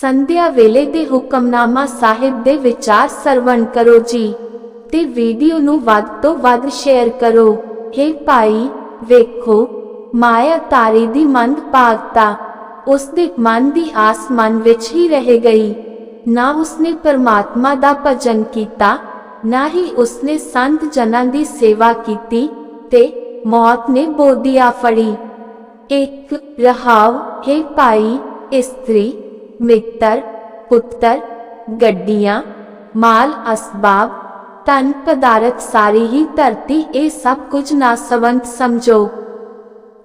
ਸੰਧਿਆ ਵੇਲੇ ਦੇ ਹੁਕਮਨਾਮਾ ਸਾਹਿਬ ਦੇ ਵਿਚਾਰ ਸਰਵਣ ਕਰੋ ਜੀ ਤੇ ਵੀਡੀਓ ਨੂੰ ਵੱਧ ਤੋਂ ਵੱਧ ਸ਼ੇਅਰ ਕਰੋ। हे ਭਾਈ, ਵੇਖੋ, ਮਾਇਆ ਤਾਰੀ ਦੀ ਮੰਦ ਭਾਗਤਾ ਉਸ ਦੇ ਮਨ ਦੀ ਆਸ ਮਨ ਵਿੱਚ ਹੀ ਰਹਿ ਗਈ। ਨਾ ਉਸਨੇ ਪਰਮਾਤਮਾ ਦਾ ਭਜਨ ਕੀਤਾ, ਨਾ ਹੀ ਉਸਨੇ ਸੰਤ ਜਨਾਂ ਦੀ ਸੇਵਾ ਕੀਤੀ ਤੇ ਮੌਤ ਨੇ ਬੋਦੀਆ ਫੜੀ। ਇੱਕ ਰਹਾਵ ਹੈ ਭਾਈ, ਇਸਤਰੀ ਮਿੱਤਰ, ਪੁੱਤਰ, ਗੱਡੀਆਂ, ਮਾਲ, ਅਸਬਾਬ ਤਨ ਪਦਾਰਥ ਸਾਰੀ ਹੀ ਧਰਤੀ ਇਹ ਸਭ ਕੁਝ ਨਾਸਵੰਤ ਸਮਝੋ।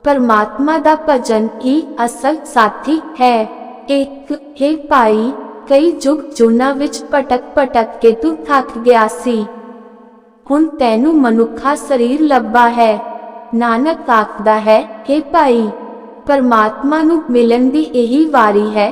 ਪਰਮਾਤਮਾ ਦਾ ਭਜਨ ਹੀ ਅਸਲ ਸਾਥੀ ਹੈ। ਇੱਕ ਹੈ ਭਾਈ, ਕਈ ਯੁਗ ਜੁਨਾ ਵਿੱਚ ਭਟਕ ਭਟਕ ਕੇ ਤੂੰ ਥੱਕ ਗਿਆ ਸੀ। ਹੁਣ ਤੈਨੂੰ ਮਨੁੱਖਾ ਸਰੀਰ ਲੱਭਾ ਹੈ। ਨਾਨਕ ਆਖਦਾ ਹੈ हे ਭਾਈ, ਪਰਮਾਤਮਾ ਨੂੰ ਮਿਲਣ ਦੀ ਇਹੀ ਵਾਰੀ ਹੈ।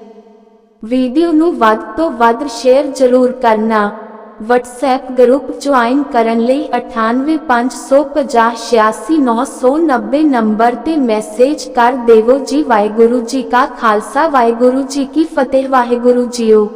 ਵੀਡੀਓ ਨੂੰ ਵੱਧ ਤੋਂ ਵੱਧ ਸ਼ੇਅਰ ਜ਼ਰੂਰ ਕਰਨਾ। WhatsApp ਗਰੁੱਪ ਜੁਆਇਨ ਕਰਨ ਲਈ 9855086990 ਨੰਬਰ ਤੇ ਮੈਸੇਜ ਕਰ ਦੇਵੋ ਜੀ ਵਾਹਿਗੁਰੂ ਜੀ ਕਾ ਖਾਲਸਾ ਵਾਹਿਗੁਰੂ ਜੀ ਕੀ ਫਤਿਹ ਵਾਹਿਗੁਰੂ ਜੀਓ।